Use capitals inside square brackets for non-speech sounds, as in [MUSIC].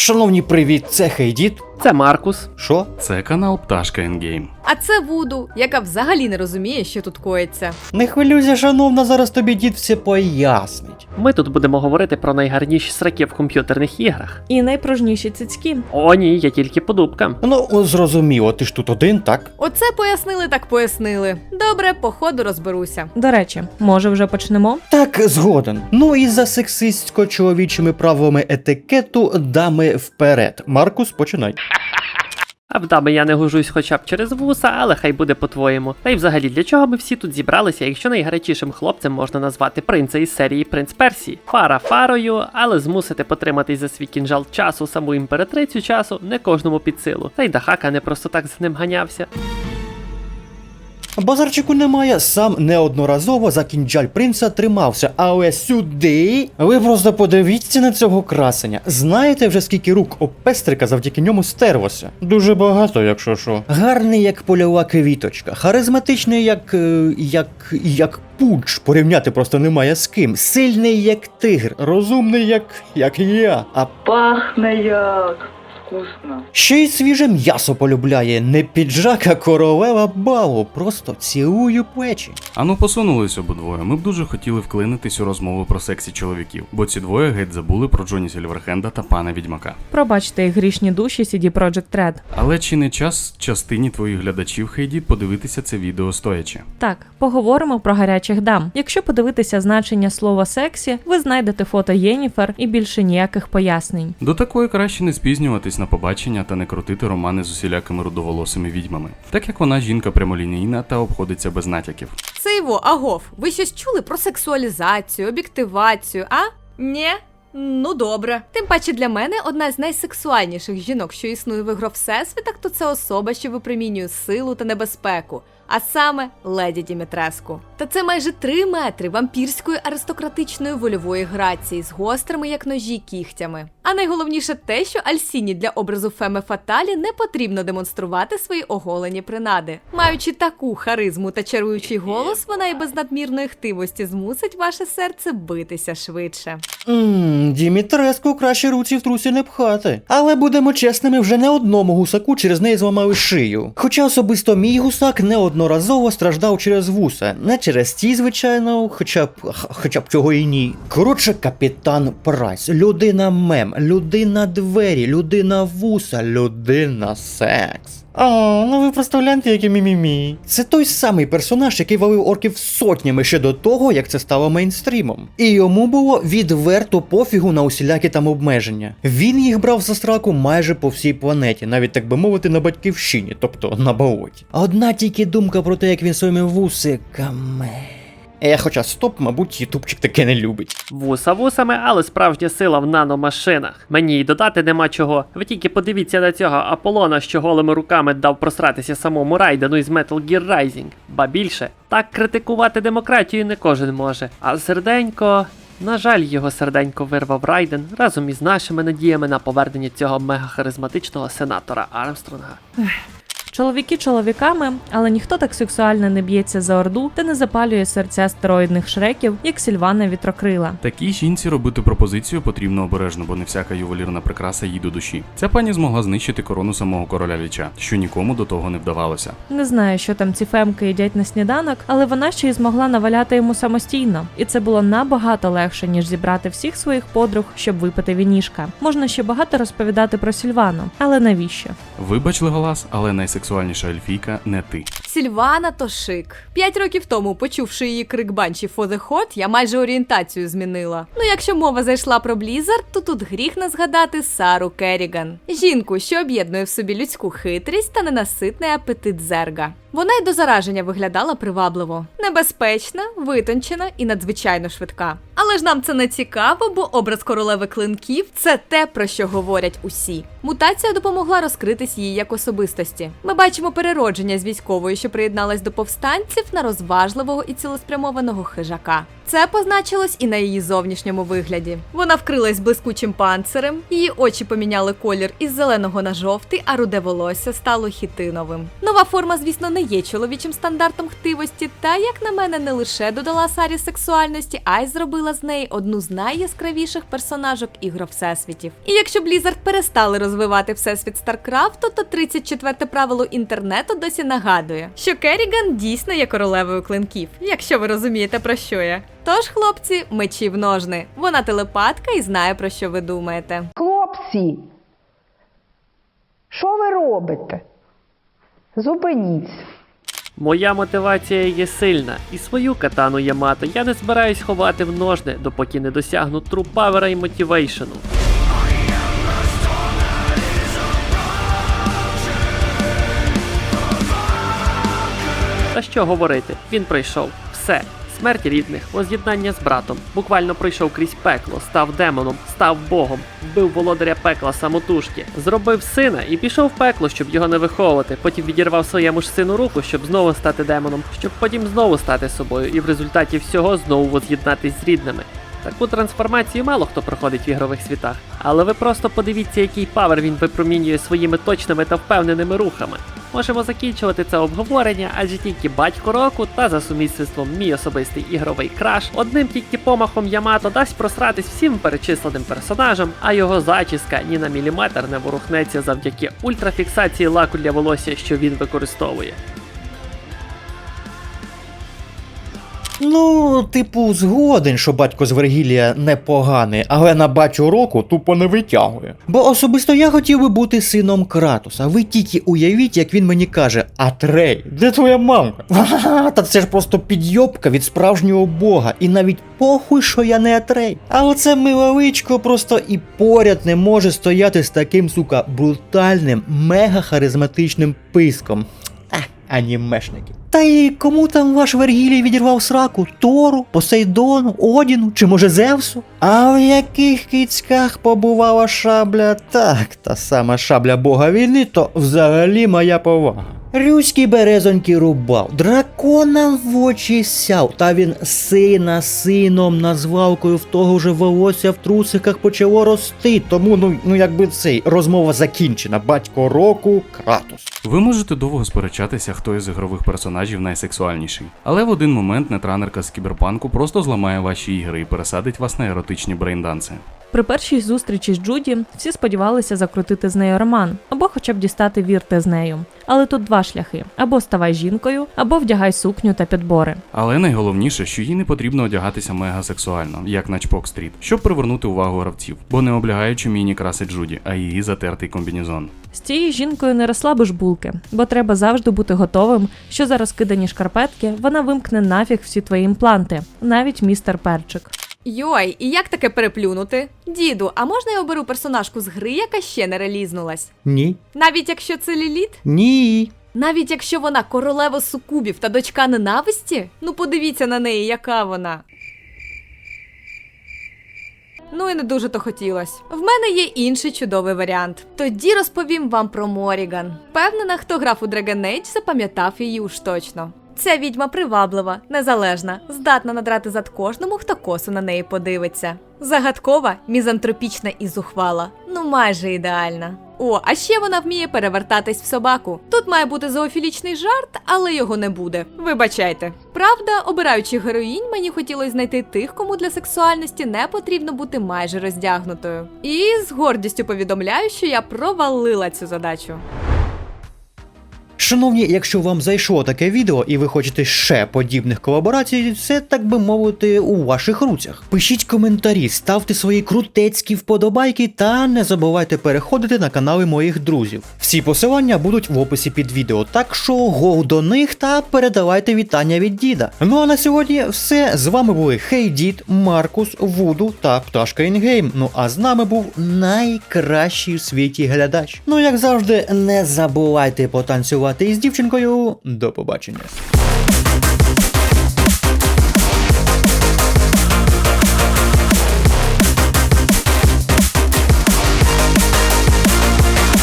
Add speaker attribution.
Speaker 1: Шановні, привіт, це Хейдіт.
Speaker 2: Це Маркус.
Speaker 1: Що?
Speaker 3: Це канал Пташка Енгейм.
Speaker 4: А це Вуду, яка взагалі не розуміє, що тут коїться.
Speaker 1: Не хвилюйся, шановна, зараз тобі дід все пояснить.
Speaker 2: Ми тут будемо говорити про найгарніші сраки в комп'ютерних іграх.
Speaker 5: І найпрожніші цицьки.
Speaker 2: О, ні, я тільки по дубкам.
Speaker 1: Ну, зрозуміло, ти ж тут один, так?
Speaker 4: Оце пояснили, так пояснили. Добре, по ходу розберуся.
Speaker 5: До речі, може вже почнемо?
Speaker 1: Так, згоден. Ну і за сексистсько-чоловічими правилами етикету дами вперед. Маркус, починай.
Speaker 2: А вдами я не гужусь хоча б через вуса, але хай буде по-твоєму. Та й взагалі, для чого ми всі тут зібралися, якщо найгарячішим хлопцем можна назвати принца із серії Принц Персії? Фара фарою, але змусити потриматись за свій кінжал часу саму імператрицю часу не кожному під силу. Та й Дахака не просто так з ним ганявся.
Speaker 1: Базарчику немає, сам неодноразово за кінджаль принца тримався, але сюди. Ви просто подивіться на цього красення. Знаєте вже скільки рук об пестрика завдяки ньому стерлося? Дуже багато, якщо що. Гарний, як польова квіточка, харизматичний, як. е, як. як пуч. Порівняти просто немає з ким. Сильний, як тигр, розумний, як. як я. А
Speaker 6: Пахне як вкусно.
Speaker 1: Ще й свіже м'ясо полюбляє, не піджак, а королева балу. Просто цілую плечі.
Speaker 3: Ану посунулись обидвоє. Ми б дуже хотіли вклинитись у розмову про сексі чоловіків, бо ці двоє геть забули про Джоні Сільверхенда та пана відьмака.
Speaker 5: Пробачте їх грішні душі CD Projekt Red.
Speaker 3: Але чи не час частині твоїх глядачів Хейді подивитися це відео стоячи?
Speaker 5: Так, поговоримо про гарячих дам. Якщо подивитися значення слова сексі, ви знайдете фото Єніфер і більше ніяких пояснень.
Speaker 3: До такої краще не спізнюватись на побачення та не крутити романи з усілякими рудоволосими відьмами, так як вона жінка прямолінійна та обходиться без натяків.
Speaker 4: Це агов, ви щось чули про сексуалізацію, об'єктивацію, а? Нє? Ну добре. Тим паче для мене одна з найсексуальніших жінок, що існує в ігро Всесвітах, то це особа, що випромінює силу та небезпеку. А саме леді Дімітреску. Та це майже три метри вампірської аристократичної вольової грації з гострими, як ножі, кігтями. А найголовніше те, що Альсіні для образу Феме Фаталі не потрібно демонструвати свої оголені принади. Маючи таку харизму та чаруючий голос, вона і без надмірної хтивості змусить ваше серце битися швидше.
Speaker 1: Ммм, Дімітреску краще руці в трусі не пхати. Але будемо чесними, вже не одному гусаку через неї зламали шию. Хоча особисто мій гусак неодноразово страждав через вуса. Не через ті, звичайно, хоча б хоча б чого і ні. Коротше, капітан Прайс, людина мем, людина двері, людина вуса, людина секс. А, ну ви просто гляньте, які мімімі. Це той самий персонаж, який валив орків сотнями ще до того, як це стало мейнстрімом. І йому було відверто пофігу на усілякі там обмеження. Він їх брав за страку майже по всій планеті, навіть так би мовити, на батьківщині, тобто на болоті. Одна тільки думка про те, як він своїми вусиками. Е, хоча стоп, мабуть, ютубчик таке не любить.
Speaker 2: Вуса вусами, але справжня сила в наномашинах. Мені й додати нема чого. Ви тільки подивіться на цього Аполлона, що голими руками дав просратися самому Райдену із Metal Gear Rising. Ба більше, так критикувати демократію не кожен може. А серденько. На жаль, його серденько вирвав Райден разом із нашими надіями на повернення цього мегахаризматичного сенатора Армстронга.
Speaker 5: Чоловіки чоловіками, але ніхто так сексуально не б'ється за орду та не запалює серця стероїдних шреків, як Сільвана Вітрокрила.
Speaker 3: Такій жінці робити пропозицію потрібно обережно, бо не всяка ювелірна прикраса їй до душі. Ця пані змогла знищити корону самого короля Ліча, що нікому до того не вдавалося.
Speaker 5: Не знаю, що там ці фемки їдять на сніданок, але вона ще й змогла наваляти йому самостійно, і це було набагато легше, ніж зібрати всіх своїх подруг, щоб випити вінішка. Можна ще багато розповідати про Сільвану, але навіщо?
Speaker 3: Вибач, Леголас, але найсексуальніша ельфійка не ти.
Speaker 4: Сільвана Тошик. П'ять років тому, почувши її крик банші for the hot, я майже орієнтацію змінила. Ну, якщо мова зайшла про Блізард, то тут гріх не згадати Сару Керріган. Жінку, що об'єднує в собі людську хитрість та ненаситний апетит зерга. Вона й до зараження виглядала привабливо, небезпечна, витончена і надзвичайно швидка. Але ж нам це не цікаво, бо образ королеви клинків це те, про що говорять усі. Мутація допомогла розкритись їй як особистості. Ми бачимо переродження з військової, що приєдналась до повстанців, на розважливого і цілеспрямованого хижака. Це позначилось і на її зовнішньому вигляді. Вона вкрилась блискучим панцирем, її очі поміняли колір із зеленого на жовтий, а руде волосся стало хітиновим. Нова форма, звісно, не є чоловічим стандартом хтивості, та, як на мене, не лише додала Сарі сексуальності, а й зробила з неї одну з найяскравіших персонажок ігро всесвітів. І якщо Blizzard перестали розвивати всесвіт Старкрафту, то 34 правило інтернету досі нагадує, що Керріган дійсно є королевою клинків, якщо ви розумієте про що я. Тож, хлопці, мечі в ножни. Вона телепатка і знає про що ви думаєте.
Speaker 7: Хлопці, що ви робите? Зупиніться.
Speaker 2: Моя мотивація є сильна, і свою катану Ямато я не збираюсь ховати в ножни, допоки не досягну тру павера і мотивейшену. Та що говорити, він прийшов. Все. Смерть рідних, воз'єднання з братом, буквально пройшов крізь пекло, став демоном, став богом, вбив володаря пекла самотужки, зробив сина і пішов в пекло, щоб його не виховувати. Потім відірвав своєму ж сину руку, щоб знову стати демоном, щоб потім знову стати собою, і в результаті всього знову воз'єднатись з рідними. Таку трансформацію мало хто проходить в ігрових світах, але ви просто подивіться, який павер він випромінює своїми точними та впевненими рухами. Можемо закінчувати це обговорення, адже тільки батько року та за сумісництвом мій особистий ігровий краш одним тільки помахом Ямато дасть просратись всім перечисленим персонажам, а його зачіска ні на міліметр не ворухнеться завдяки ультрафіксації лаку для волосся, що він використовує.
Speaker 1: Ну, типу, згоден, що батько з Вергілія непоганий, але на батю року тупо не витягує. Бо особисто я хотів би бути сином Кратуса. Ви тільки уявіть, як він мені каже: Атрей, де твоя мамка? [LAUGHS] Та це ж просто підйобка від справжнього бога, і навіть похуй, що я не Атрей. А оце миловичко просто і поряд не може стояти з таким, сука, брутальним, мега харизматичним писком. Анімешники. Та й кому там ваш Вергілій відірвав сраку? Тору, Посейдону, Одіну чи може Зевсу? А в яких кицьках побувала шабля? Так, та сама шабля бога війни, то взагалі моя повага. Рюський березоньки рубав, драконам в очі сяв, та він сина сином назвав, коли в того же волосся в трусиках почало рости. Тому ну, ну якби цей розмова закінчена. Батько року Кратус.
Speaker 3: Ви можете довго сперечатися, хто із ігрових персонажів найсексуальніший. Але в один момент нетранерка з кіберпанку просто зламає ваші ігри і пересадить вас на еротичні брейнданси.
Speaker 5: При першій зустрічі з Джуді всі сподівалися закрутити з нею роман або хоча б дістати вірти з нею. Але тут два шляхи: або ставай жінкою, або вдягай сукню та підбори.
Speaker 3: Але найголовніше, що їй не потрібно одягатися мега сексуально, як на Чпок Стріт, щоб привернути увагу гравців, бо не облягаючи міні красить Джуді, а її затертий комбінезон.
Speaker 5: З цією жінкою не розслабиш булки, бо треба завжди бути готовим, що за розкидані шкарпетки вона вимкне нафіг всі твої імпланти, навіть містер Перчик.
Speaker 4: Йой, і як таке переплюнути? Діду, а можна я оберу персонажку з гри, яка ще не релізнулась?
Speaker 1: Ні.
Speaker 4: Навіть якщо це Ліліт?
Speaker 1: Ні.
Speaker 4: Навіть якщо вона королева сукубів та дочка ненависті? Ну подивіться на неї, яка вона. Ну і не дуже то хотілось. В мене є інший чудовий варіант. Тоді розповім вам про Моріган. Впевнена, хто грав у Dragon Age, запам'ятав її уж точно. Ця відьма приваблива, незалежна, здатна надрати зад кожному, хто косо на неї подивиться. Загадкова, мізантропічна і зухвала. Ну майже ідеальна. О, а ще вона вміє перевертатись в собаку. Тут має бути зоофілічний жарт, але його не буде. Вибачайте. Правда, обираючи героїнь, мені хотілося знайти тих, кому для сексуальності не потрібно бути майже роздягнутою. І з гордістю повідомляю, що я провалила цю задачу.
Speaker 1: Шановні, якщо вам зайшло таке відео і ви хочете ще подібних колаборацій, це так би мовити у ваших руцях. Пишіть коментарі, ставте свої крутецькі вподобайки та не забувайте переходити на канали моїх друзів. Всі посилання будуть в описі під відео, так що го до них та передавайте вітання від діда. Ну а на сьогодні все. З вами були Хей Дід, Маркус, Вуду та Пташка Інгейм. Ну а з нами був найкращий в світі глядач. Ну як завжди, не забувайте потанцювати із дівчинкою. До побачення.